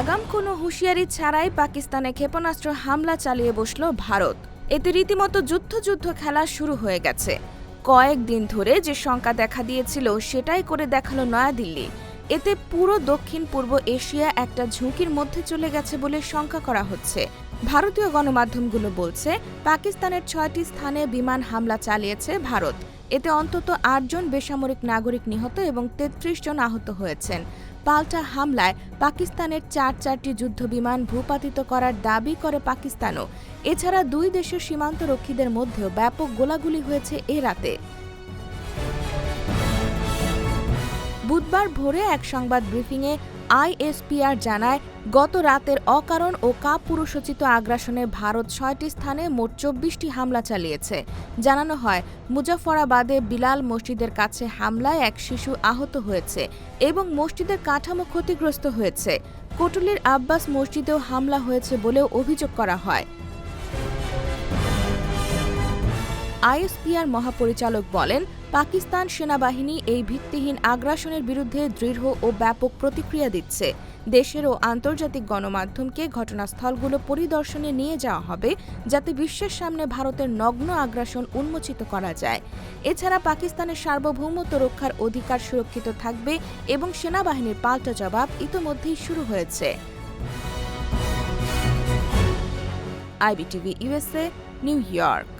আগাম কোনো হুঁশিয়ারি ছাড়াই পাকিস্তানে ক্ষেপণাস্ত্র হামলা চালিয়ে বসল ভারত। এতে রীতিমতো যুদ্ধ যুদ্ধ খেলা শুরু হয়ে গেছে। কয়েকদিন ধরে যে শঙ্কা দেখা দিয়েছিল সেটাই করে দেখাল নয়াদিল্লি। এতে পুরো দক্ষিণ পূর্ব এশিয়া একটা ঝুঁকির মধ্যে চলে গেছে বলে শঙ্কা করা হচ্ছে। ভারতীয় গণমাধ্যমগুলো বলছে, পাকিস্তানের ছয়টি স্থানে বিমান হামলা চালিয়েছে ভারত। এতে অন্তত আটজন বেসামরিক নাগরিক নিহত এবং তেত্রিশ জন আহত হয়েছেন। পাল্টা হামলায় পাকিস্তানের চার চারটি যুদ্ধবিমান ভূপাতিত করার দাবি করে পাকিস্তানও। এছাড়া দুই দেশের সীমান্তরক্ষীদের মধ্যেও ব্যাপক গোলাগুলি হয়েছে এ রাতে। বুধবার ভোরে এক সংবাদ ব্রিফিংয়ে আইএসপিআর জানায়, গত রাতের অকারণ ও কাপুরুষোচিত আগ্রাসনে ভারত ছয়টি স্থানে মোট চব্বিশটি হামলা চালিয়েছে। জানানো হয়, মুজাফরাবাদে বিলাল মসজিদের কাছে হামলায় এক শিশু আহত হয়েছে এবং মসজিদের কাঠামো ক্ষতিগ্রস্ত হয়েছে। কোটুলির আব্বাস মসজিদেও হামলা হয়েছে বলেও অভিযোগ করা হয়। আইএসপিআর মহাপরিচালক বলেন পাকিস্তান সেনাবাহিনী এই ভিত্তিহীন আগ্রাসনের বিরুদ্ধে দৃঢ় ও ব্যাপক প্রতিক্রিয়া দিচ্ছে। দেশের ও আন্তর্জাতিক গণমাধ্যমকে ঘটনাস্থলগুলো পরিদর্শনে নিয়ে যাওয়া হবে যাতে বিশ্বের সামনে ভারতের নগ্ন আগ্রাসন উন্মোচিত করা যায়। এছাড়া পাকিস্তানের সার্বভৌমত্ব রক্ষার অধিকার সুরক্ষিত থাকবে এবং সেনাবাহিনীর পাল্টা জবাব ইতোমধ্যেই শুরু হয়েছে। IBTV USA New York.